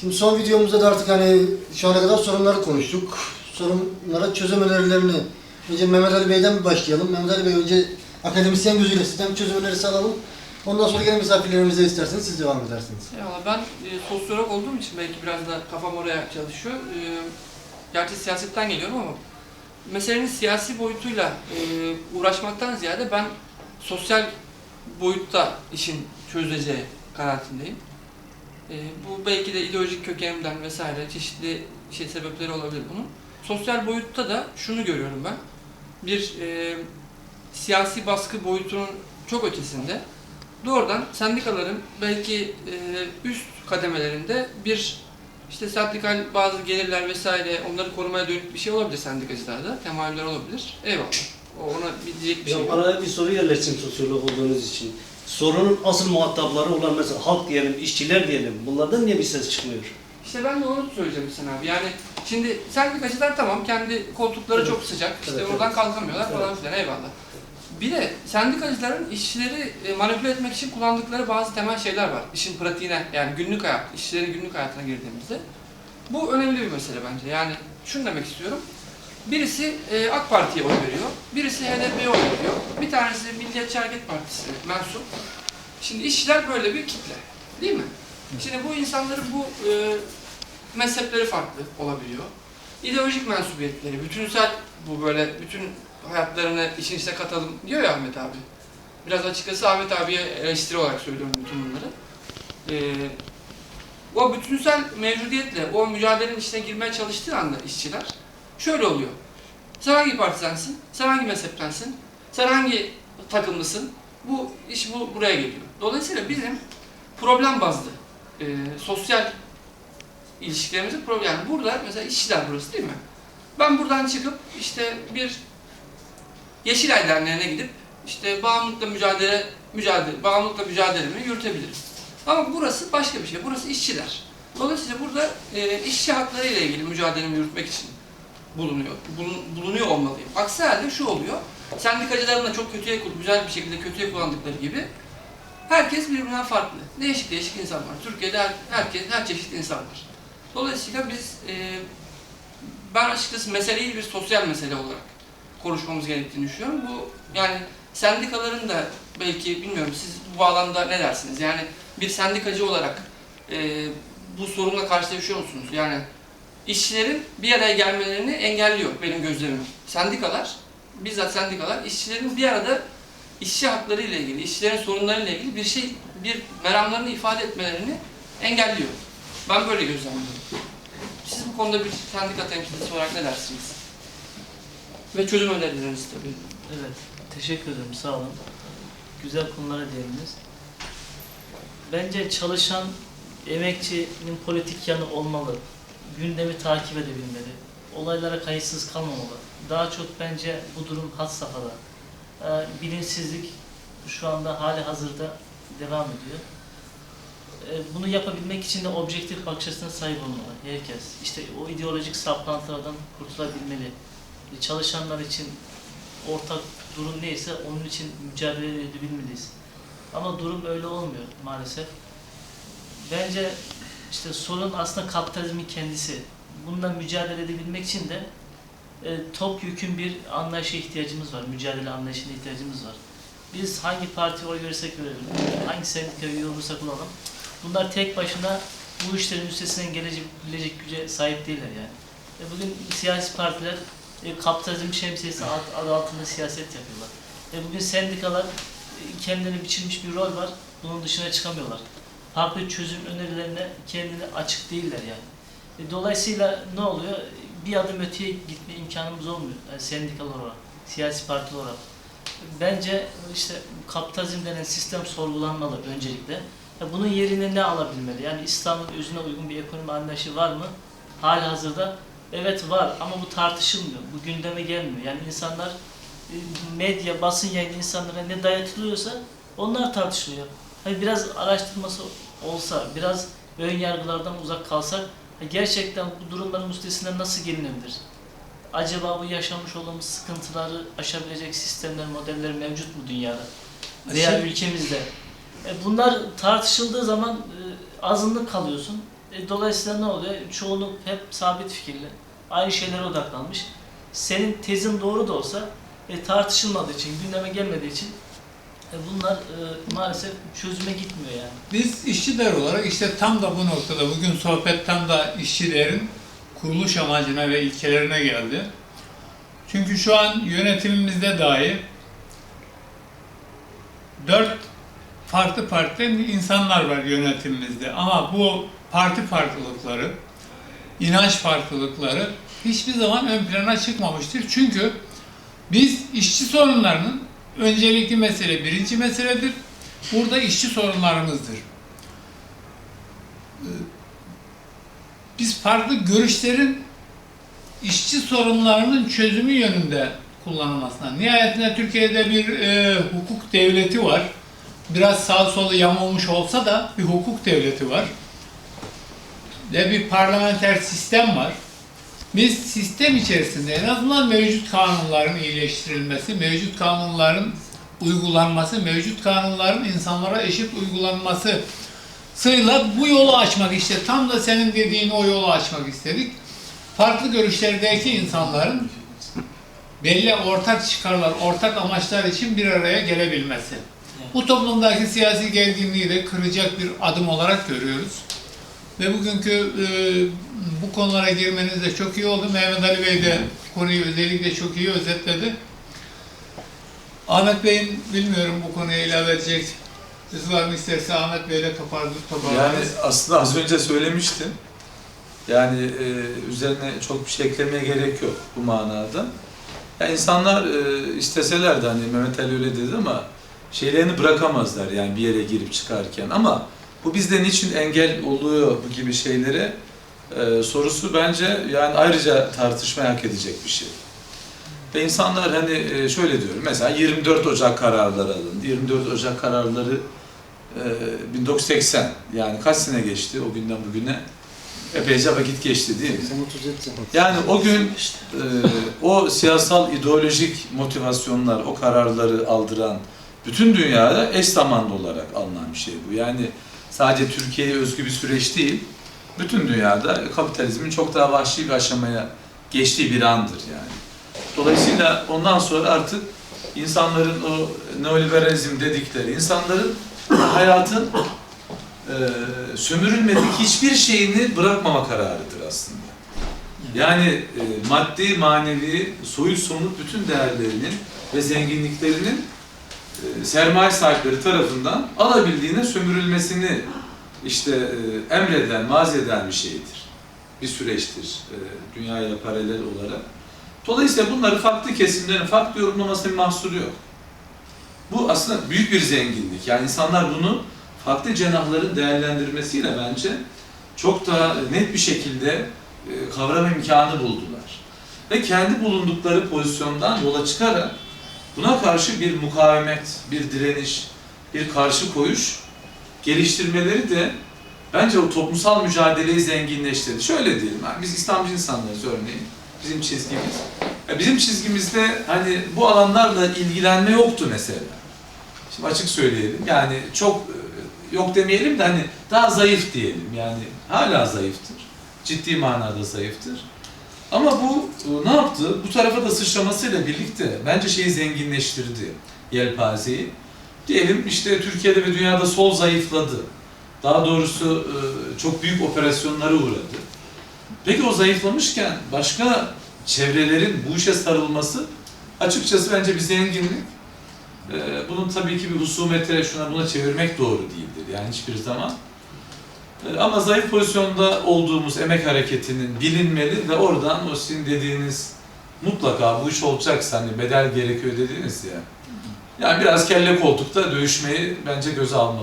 Şimdi son videomuzda da artık hani şu ana kadar sorunları konuştuk. Sorunlara çözüm önerilerini. Önce Mehmet Ali Bey'den bir başlayalım. Mehmet Ali Bey önce akademisyen gözüyle bir çözüm önerisi alalım. Ondan sonra gelen misafirlerimize isterseniz siz devam edersiniz. Ya ben e, sosyolog olduğum için belki biraz da kafam oraya çalışıyor. E, gerçi siyasetten geliyorum ama meselenin siyasi boyutuyla e, uğraşmaktan ziyade ben sosyal boyutta işin çözüleceği kanaatindeyim. E, bu belki de ideolojik kökenimden vesaire çeşitli şey sebepleri olabilir bunun. Sosyal boyutta da şunu görüyorum ben. Bir e, siyasi baskı boyutunun çok ötesinde doğrudan sendikaların belki e, üst kademelerinde bir işte sendikal bazı gelirler vesaire onları korumaya dönük bir şey olabilir sendikacılarda. Temayüller olabilir. Eyvallah. Ona bir diyecek bir şey Ya yok. araya bir soru yerleşsin sosyolog olduğunuz için. Sorunun asıl muhatapları olan mesela halk diyelim, işçiler diyelim. Bunlardan niye bir ses çıkmıyor? İşte ben de onu söyleyeceğim Hüseyin abi. Yani şimdi sendikacılar tamam kendi koltukları Evet. çok sıcak. İşte Evet, oradan evet. kalkamıyorlar falan Evet. filan eyvallah. Bir de sendikacıların işçileri e, manipüle etmek için kullandıkları bazı temel şeyler var. İşin pratiğine yani günlük hayat, işçilerin günlük hayatına girdiğimizde. Bu önemli bir mesele bence. Yani şunu demek istiyorum. Birisi e, AK Parti'ye oy veriyor, birisi HDP'ye oy veriyor, bir tanesi Milliyetçi Hareket Partisi mensup. Şimdi işçiler böyle bir kitle, değil mi? Şimdi bu insanların bu e, mezhepleri farklı olabiliyor. İdeolojik mensubiyetleri, bütünsel bu böyle bütün hayatlarını işin içine katalım diyor ya Ahmet abi. Biraz açıkçası Ahmet abiye eleştiri olarak söylüyorum bütün bunları. Ee, o bütünsel mevcudiyetle o mücadelenin içine girmeye çalıştığı anda işçiler şöyle oluyor. Sen hangi partisensin? Sen hangi mezheptensin? Sen hangi takımlısın? Bu iş bu buraya geliyor. Dolayısıyla bizim problem bazlı e, sosyal ilişkilerimizin problem. Yani burada mesela işçiler burası değil mi? Ben buradan çıkıp işte bir Yeşilay Derneği'ne gidip işte bağımlılıkla mücadele mücadele bağımlılıkla mücadelemi yürütebilirim. Ama burası başka bir şey. Burası işçiler. Dolayısıyla burada e, işçi hakları ile ilgili mücadelemi yürütmek için bulunuyor. Bulun, bulunuyor olmalıyım. Aksi halde şu oluyor. Sendikacıların da çok kötüye güzel bir şekilde kötüye kullandıkları gibi herkes birbirinden farklı. Değişik değişik insan var. Türkiye'de her, herkes her çeşit insan var. Dolayısıyla biz e, ben açıkçası meseleyi bir sosyal mesele olarak konuşmamız gerektiğini düşünüyorum. Bu yani sendikaların da belki bilmiyorum siz bu alanda ne dersiniz? Yani bir sendikacı olarak e, bu sorunla karşılaşıyor musunuz? Yani işçilerin bir araya gelmelerini engelliyor benim gözlemim. Sendikalar, bizzat sendikalar işçilerin bir arada işçi hakları ile ilgili, işçilerin sorunları ile ilgili bir şey, bir meramlarını ifade etmelerini engelliyor. Ben böyle gözlemliyorum. Siz bu konuda bir sendika temsilcisi olarak ne dersiniz? Ve çözüm önerileriniz tabii. Evet, teşekkür ederim. Sağ olun. Güzel konulara değindiniz. Bence çalışan emekçinin politik yanı olmalı. Gündemi takip edebilmeli. Olaylara kayıtsız kalmamalı. Daha çok bence bu durum had safhada. Ee, bilinçsizlik şu anda hali hazırda devam ediyor. Ee, bunu yapabilmek için de objektif bakış açısına sahip olmalı herkes. İşte o ideolojik saplantılardan kurtulabilmeli. Çalışanlar için ortak durum neyse onun için mücadele edebilmeliyiz. Ama durum öyle olmuyor maalesef. Bence işte sorun aslında kapitalizmin kendisi. Bundan mücadele edebilmek için de e, topyekün bir anlayışa ihtiyacımız var. Mücadele anlayışına ihtiyacımız var. Biz hangi partiye oy verirsek verelim, hangi sendikaya üye olursak olalım, bunlar tek başına bu işlerin üstesinden gelebilecek güce sahip değiller yani. E, bugün siyasi partiler e, kapitalizm şemsiyesi ad- adı altında siyaset yapıyorlar. E, bugün sendikalar e, kendilerine biçilmiş bir rol var. Bunun dışına çıkamıyorlar. Farklı çözüm önerilerine kendini açık değiller yani. E, dolayısıyla ne oluyor? Bir adım öteye gitme imkanımız olmuyor. Yani sendikalar olarak, siyasi partiler olarak. Bence işte kapitalizm denen sistem sorgulanmalı öncelikle. Ya bunun yerine ne alabilmeli? Yani İslam'ın özüne uygun bir ekonomi anlayışı var mı? Hali hazırda Evet var ama bu tartışılmıyor. Bu gündeme gelmiyor. Yani insanlar e, medya, basın yayın insanlara ne dayatılıyorsa onlar tartışılıyor. Hani biraz araştırması olsa, biraz ön yargılardan uzak kalsak gerçekten bu durumların üstesinden nasıl gelinebilir? Acaba bu yaşamış olduğumuz sıkıntıları aşabilecek sistemler, modeller mevcut mu dünyada? Veya Şey- ülkemizde? E, Bunlar tartışıldığı zaman e, azınlık kalıyorsun. E, dolayısıyla ne oluyor? Çoğunluk hep sabit fikirli. Aynı şeylere odaklanmış. Senin tezin doğru da olsa e, tartışılmadığı için, gündeme gelmediği için e, bunlar e, maalesef çözüme gitmiyor yani. Biz işçiler olarak işte tam da bu noktada bugün sohbet tam da işçilerin kuruluş amacına ve ilkelerine geldi. Çünkü şu an yönetimimizde dahi dört farklı partiden insanlar var yönetimimizde. Ama bu parti farklılıkları, inanç farklılıkları hiçbir zaman ön plana çıkmamıştır. Çünkü biz işçi sorunlarının öncelikli mesele birinci meseledir. Burada işçi sorunlarımızdır. Ee, Biz farklı görüşlerin işçi sorunlarının çözümü yönünde kullanılmasına. Nihayetinde Türkiye'de bir e, hukuk devleti var. Biraz sağ solu yamulmuş olsa da bir hukuk devleti var. Ve bir parlamenter sistem var. Biz sistem içerisinde en azından mevcut kanunların iyileştirilmesi, mevcut kanunların uygulanması, mevcut kanunların insanlara eşit uygulanması sıyla bu yolu açmak işte tam da senin dediğin o yolu açmak istedik. Farklı görüşlerdeki insanların belli ortak çıkarlar, ortak amaçlar için bir araya gelebilmesi. Bu toplumdaki siyasi gerginliği de kıracak bir adım olarak görüyoruz. Ve bugünkü e, bu konulara girmeniz de çok iyi oldu. Mehmet Ali Bey de konuyu özellikle çok iyi özetledi. Ahmet Bey'in bilmiyorum bu konuya ilave edecek siz var mı isterse Ahmet Bey'le toparladık Yani toparlarız. aslında az önce söylemiştim. Yani e, üzerine çok bir şey eklemeye gerek yok bu manada. Yani insanlar e, isteseler hani Mehmet Ali öyle dedi ama şeylerini bırakamazlar yani bir yere girip çıkarken ama bu bizde niçin engel oluyor bu gibi şeylere e, sorusu bence yani ayrıca tartışmaya hak edecek bir şey. Ve insanlar hani e, şöyle diyorum mesela 24 Ocak kararları alındı. 24 Ocak kararları e, 1980 yani kaç sene geçti o günden bugüne? Epeyce vakit geçti değil mi? 37 Yani o gün e, o siyasal ideolojik motivasyonlar, o kararları aldıran bütün dünyada eş zamanlı olarak alınan bir şey bu. Yani sadece Türkiye'ye özgü bir süreç değil, bütün dünyada kapitalizmin çok daha vahşi bir aşamaya geçtiği bir andır yani. Dolayısıyla ondan sonra artık insanların o neoliberalizm dedikleri, insanların hayatın e, sömürülmedik hiçbir şeyini bırakmama kararıdır aslında. Yani e, maddi, manevi, soyut somut bütün değerlerinin ve zenginliklerinin sermaye sahipleri tarafından alabildiğine sömürülmesini işte e, emreden, maz eden bir şeydir. Bir süreçtir e, dünyaya paralel olarak. Dolayısıyla bunları farklı kesimlerin farklı yorumlamasının mahsuru yok. Bu aslında büyük bir zenginlik. Yani insanlar bunu farklı cenahların değerlendirmesiyle bence çok daha net bir şekilde e, kavram imkanı buldular. Ve kendi bulundukları pozisyondan yola çıkarak buna karşı bir mukavemet, bir direniş, bir karşı koyuş geliştirmeleri de bence o toplumsal mücadeleyi zenginleştirdi. Şöyle diyelim, yani biz İslamcı insanlarız örneğin, bizim çizgimiz. Ya bizim çizgimizde hani bu alanlarla ilgilenme yoktu mesela. Şimdi açık söyleyelim, yani çok e, yok demeyelim de hani daha zayıf diyelim. Yani hala zayıftır. Ciddi manada zayıftır. Ama bu e, ne yaptı? Bu tarafa da sıçramasıyla birlikte bence şeyi zenginleştirdi yelpazeyi. Diyelim işte Türkiye'de ve dünyada sol zayıfladı. Daha doğrusu e, çok büyük operasyonlara uğradı. Peki o zayıflamışken başka çevrelerin bu işe sarılması açıkçası bence bir zenginlik. Ee, bunun tabii ki bir husumete şuna buna çevirmek doğru değildir yani hiçbir zaman. Ee, ama zayıf pozisyonda olduğumuz emek hareketinin bilinmeli ve oradan o sizin dediğiniz mutlaka bu iş olacaksa hani bedel gerekiyor dediniz ya. Yani biraz kelle koltukta dövüşmeyi bence göze almalıyız.